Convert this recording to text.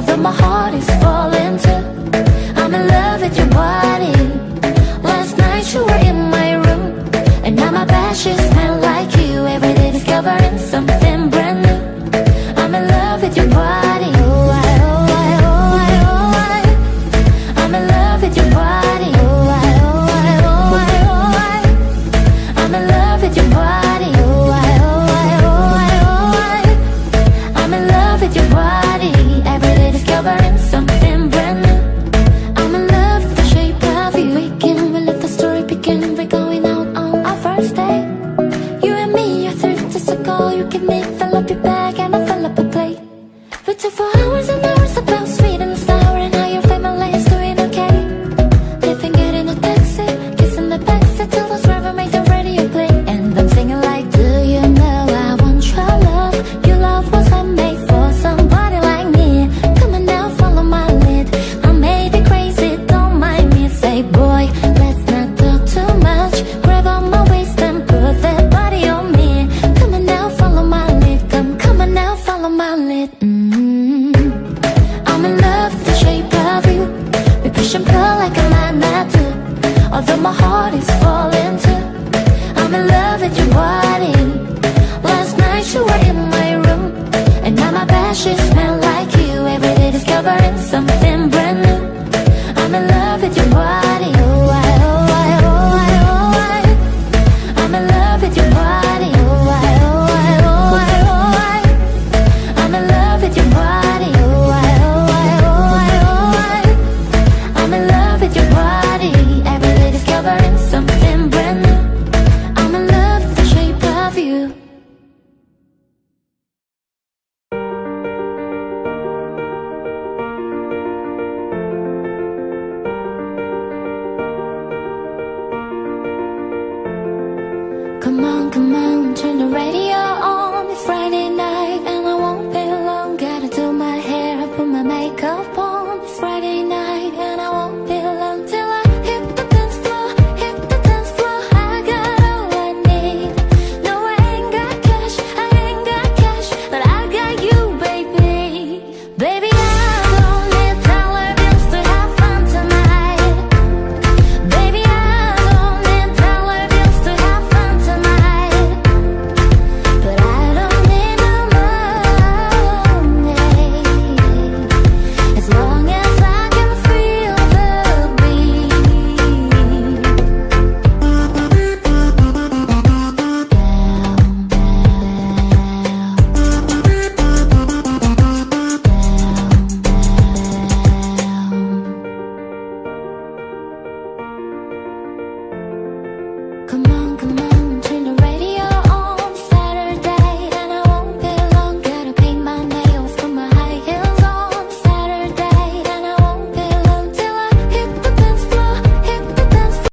Although my heart is falling too I'm in love with your body. Last night you were in my room And now my bed sheets you can make the my heart is falling too. I'm in love with your body Last night you were in my room And now my on, come on, turn the radio on, Friday night. Come on.